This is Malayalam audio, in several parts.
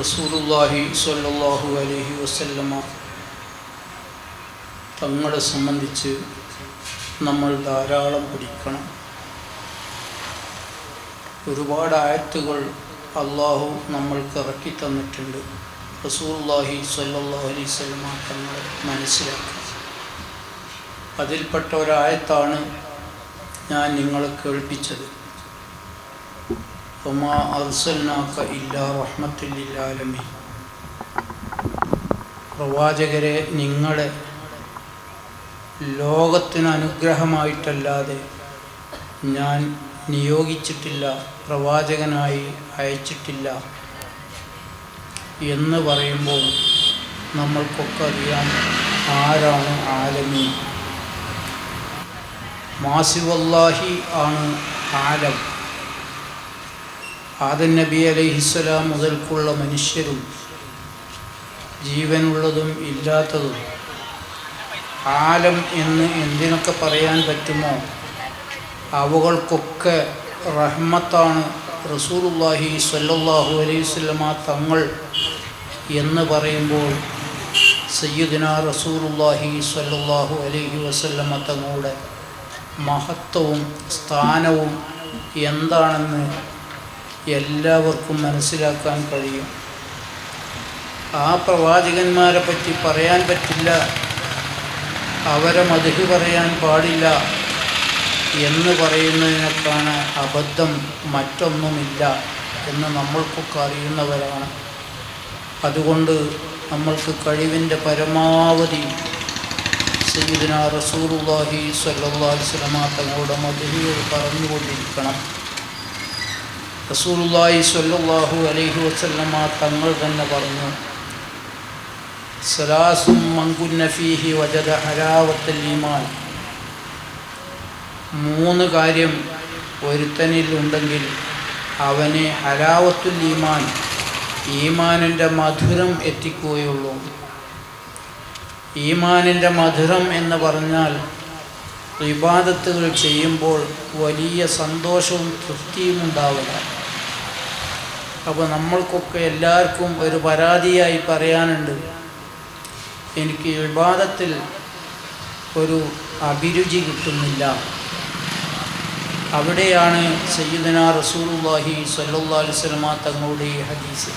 റസൂലുല്ലാഹി സ്വല്ലല്ലാഹു അലൈഹി വസല്ലമ തങ്ങളെ സംബന്ധിച്ച് നമ്മൾ ധാരാളം പഠിക്കണം. ഒരുപാട് ആയത്തുകൾ അള്ളാഹു നമ്മൾക്ക് ഇറക്കി തന്നിട്ടുണ്ട്. റസൂലുള്ളാഹി സ്വല്ലല്ലാഹു അലൈഹി വസല്ലമ തങ്ങൾ മനസ്സിലാക്കി അതിൽപ്പെട്ട ഒരായത്താണ് ഞാൻ നിങ്ങളെ കേൾപ്പിച്ചത്. ഇല്ലാ للعالمين. പ്രവാചകരെ നിങ്ങളെ ലോകത്തിന് അനുഗ്രഹമായിട്ടല്ലാതെ ഞാൻ നിയോഗിച്ചിട്ടില്ല പ്രവാചകനായി അയച്ചിട്ടില്ല എന്ന് പറയുമ്പോൾ നമ്മൾക്കൊക്കെ അറിയാം ആരാണ് ആലമി. മാസിവല്ലാഹി ആണ് ആലം. ആദൻ നബി അലൈഹിസ്സലാം മുതൽക്കുള്ള മനുഷ്യരും ജീവനുള്ളതും ഇല്ലാത്തതും ആലം എന്ന് എന്തിനൊക്കെ പറയാൻ പറ്റുമോ? അവകൾക്കൊക്കെ റഹ്മത്താണ് റസൂലുല്ലാഹി സല്ലാഹു അലൈഹി വസല്ലമ തങ്ങൾ എന്ന് പറയുമ്പോൾ സയ്യിദിന റസൂലുല്ലാഹി സല്ലാഹു അലൈഹി വസല്ലമ തങ്ങളുടെ മഹത്വവും സ്ഥാനവും എന്താണെന്ന് എല്ലാവർക്കും മനസ്സിലാക്കാൻ കഴിയും. ആ പ്രവാചകന്മാരെ പറ്റി പറയാൻ പറ്റില്ല. അവരെ മധു പറയാൻ പാടില്ല എന്ന് പറയുന്നതിനൊക്കെയാണ് അബദ്ധം മറ്റൊന്നുമില്ല എന്ന് നമ്മൾക്കൊക്കെ അറിയുന്നവരാണ്. അതുകൊണ്ട് നമ്മൾക്ക് കഴിവിന്റെ പരമാവധി സയ്യിദിന സ്വല്ലല്ലാഹി അലൈഹി വസല്ലമ തങ്ങളുടെ മധുരികൾ പറഞ്ഞുകൊണ്ടിരിക്കണം. റസൂലുള്ളാഹി സ്വല്ലല്ലാഹു അലൈഹി വസല്ലമ തങ്ങൾ തന്നെ പറഞ്ഞു സലാസും മങ്കുന്ന ഫീഹി വജദ ഹലാവത്തൽ ഈമാൻ. മൂന്ന് കാര്യം ഒരുത്തനിൽ ഉണ്ടെങ്കിൽ അവനെ ഹലാവത്തുൽ ഈമാൻ ഈമാനിന്റെ മധുരം എത്തിക്കുകയുള്ളൂ. ഈമാനിന്റെ മധുരം എന്ന് പറഞ്ഞാൽ വിവാദത്തുകൾ ചെയ്യുമ്പോൾ വലിയ സന്തോഷവും തൃപ്തിയും ഉണ്ടാവില്ല. അപ്പോൾ നമ്മൾക്കൊക്കെ എല്ലാവർക്കും ഒരു പരാതിയായി പറയാനുണ്ട്. എനിക്ക് വിവാദത്തിൽ ഒരു അഭിരുചി കിട്ടുന്നില്ല. അവിടെയാണ് സയ്യിദന സ്വല്ലല്ലാഹു അലൈഹി വസല്ലമ തങ്ങളുടെ ഈ ഹദീസ്.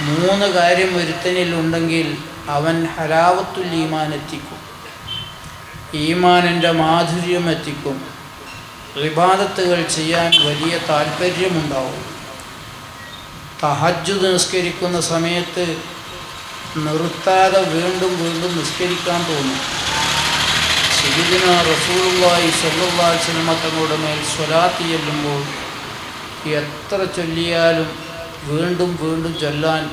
മൂന്ന് കാര്യം ഒരുത്തനിൽ ഉണ്ടെങ്കിൽ അവൻ ഹലാവത്തുൽ ഈമാൻ എത്തിക്കും. ഈമാനിന്റെ മാധുര്യം എത്തിക്കും. വിവാദത്തുകൾ ചെയ്യാൻ വലിയ താല്പര്യമുണ്ടാവും. തഹജ്ജു നിസ്കരിക്കുന്ന സമയത്ത് നിർത്താതെ വീണ്ടും വീണ്ടും നിസ്കരിക്കാൻ തോന്നും. സയ്യിദിന റസൂലുള്ളാഹി സ്വല്ലല്ലാഹു സിനിമത്തങ്ങളുടെ മേൽ സ്വലാത്ത് ചെല്ലുമ്പോൾ എത്ര ചൊല്ലിയാലും വീണ്ടും വീണ്ടും ചൊല്ലാൻ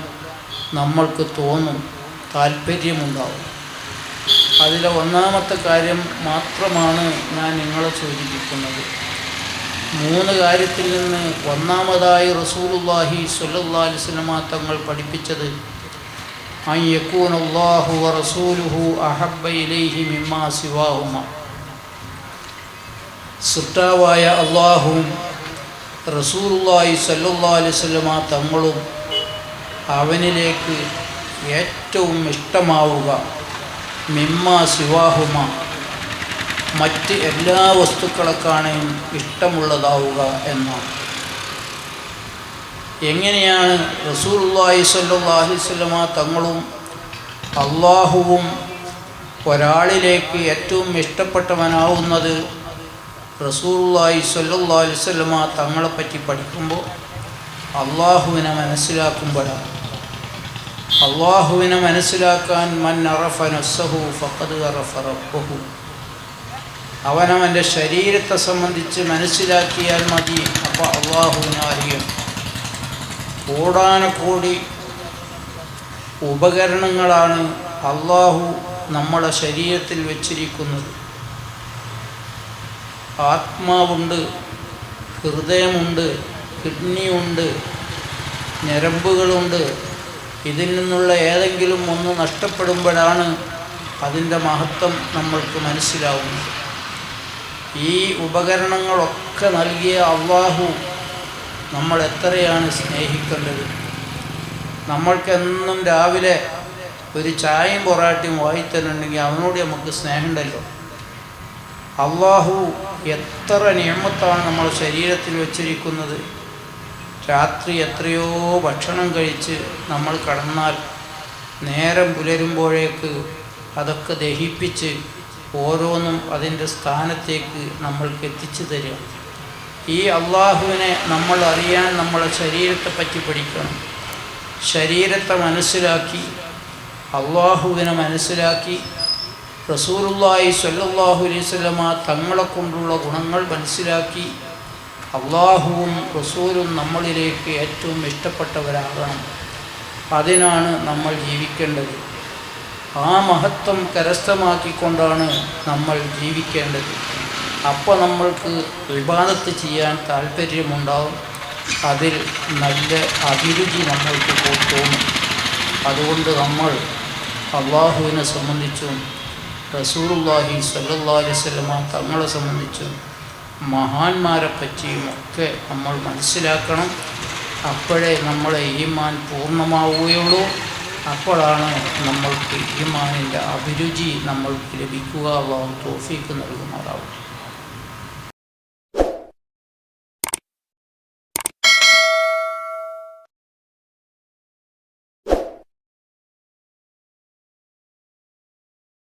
നമ്മൾക്ക് തോന്നും. താല്പര്യമുണ്ടാവും. അതിലെ ഒന്നാമത്തെ കാര്യം മാത്രമാണ് ഞാൻ നിങ്ങളെ സൂചിപ്പിക്കുന്നത്. മൂന്ന് കാര്യത്തിൽ നിന്ന് ഒന്നാമതായി റസൂലുള്ളാഹി സ്വല്ലല്ലാഹു അലൈഹി വസല്ലമ തങ്ങൾ പഠിപ്പിച്ചത് സുട്ടാവായ മിമ്മാ സൃഷ്ടാവായ അള്ളാഹുവും റസൂലുള്ളാഹി സ്വല്ലല്ലാഹു അലൈഹി വസല്ലമ തങ്ങളും അവനിലേക്ക് ഏറ്റവും ഇഷ്ടമാവുക. മിമ്മ ശിവാഹുമ മറ്റ് എല്ലാ വസ്തുക്കളെക്കാണേയും ഇഷ്ടമുള്ളതാവുക എന്നാണ്. എങ്ങനെയാണ് അലൈഹി വസല്ലമ തങ്ങളും അള്ളാഹുവും ഒരാളിലേക്ക് ഏറ്റവും ഇഷ്ടപ്പെട്ടവനാവുന്നത് അലൈഹി വസല്ലമ തങ്ങളെപ്പറ്റി പഠിക്കുമ്പോൾ അള്ളാഹുവിനെ മനസ്സിലാക്കുമ്പോഴാണ്. അള്ളാഹുവിനെ മനസ്സിലാക്കാൻ മൻ അറഫ നസ്സഹു ഫഖദ് അറഫ റബ്ബഹു. അവനവന്റെ ശരീരത്തെ സംബന്ധിച്ച് മനസ്സിലാക്കിയാൽ മതി അപ്പോൾ അള്ളാഹുവിനെ അറിയും. കൂടാനക്കൂടി ഉപകരണങ്ങളാണ് അള്ളാഹു നമ്മുടെ ശരീരത്തിൽ വെച്ചിരിക്കുന്നത്. ആത്മാവുണ്ട് ഹൃദയമുണ്ട് കിഡ്നിയുണ്ട് ഞരമ്പുകളുണ്ട് ഇതിൽ നിന്നുള്ള ഏതെങ്കിലും ഒന്ന് നഷ്ടപ്പെടുമ്പോഴാണ് അതിന്റെ മഹത്വം നമ്മൾക്ക് മനസ്സിലാവുന്നത്. ഈ ഉപകരണങ്ങളൊക്കെ നൽകിയ അള്ളാഹു നമ്മൾ എത്രയാണ് സ്നേഹിക്കേണ്ടത്? നമ്മൾക്കെന്നും രാവിലെ ഒരു ചായയും പൊറാട്ടയും വായിത്തന്നുണ്ടെങ്കിൽ അവനോട് നമുക്ക് സ്നേഹമുണ്ടല്ലോ. അള്ളാഹു എത്ര നിയമത്താണ് നമ്മൾ ശരീരത്തിൽ വച്ചിരിക്കുന്നത്? രാത്രി എത്രയോ ഭക്ഷണം കഴിച്ച് നമ്മൾ കടന്നാൽ നേരം പുലരുമ്പോഴേക്ക് അതൊക്കെ ദഹിപ്പിച്ച് ഓരോന്നും അതിന്റെ സ്ഥാനത്തേക്ക് നമ്മൾക്ക് എത്തിച്ചു തരിക. ഈ അള്ളാഹുവിനെ നമ്മൾ അറിയാൻ നമ്മളെ ശരീരത്തെ പറ്റി പഠിക്കണം. ശരീരത്തെ മനസ്സിലാക്കി അള്ളാഹുവിനെ മനസ്സിലാക്കി റസൂറുല്ലാഹി സ്വല്ലല്ലാഹു അലൈഹി സ്വലമ തങ്ങളെ കൊണ്ടുള്ള ഗുണങ്ങൾ മനസ്സിലാക്കി അള്ളാഹുവും റസൂലും നമ്മളിലേക്ക് ഏറ്റവും ഇഷ്ടപ്പെട്ടവരാകണം. അതിനാണ് നമ്മൾ ജീവിക്കേണ്ടത്. ആ മഹത്വം കരസ്ഥമാക്കിക്കൊണ്ടാണ് നമ്മൾ ജീവിക്കേണ്ടത്. അപ്പോൾ നമ്മൾക്ക് വിവാദത്ത് ചെയ്യാൻ താല്പര്യമുണ്ടാവും. അതിൽ നല്ല അഭിരുചി നമ്മൾക്ക് തോന്നും. അതുകൊണ്ട് നമ്മൾ അള്ളാഹുവിനെ സംബന്ധിച്ചും റസൂറുല്ലാഹി സല്ലാ അലൈവല്ല തങ്ങളെ സംബന്ധിച്ചും മഹാന്മാരെ പറ്റിയും ഒക്കെ നമ്മൾ മനസ്സിലാക്കണം. അപ്പോഴേ നമ്മളെ ഈമാൻ പൂർണമാവുകയുള്ളൂ. അപ്പോഴാണ് നമ്മൾക്ക് ഈമാനിന്റെ അഭിരുചി നമ്മൾക്ക് ലഭിക്കുക. അള്ളാഹു തോഫീക്ക് നൽകുമാറാവും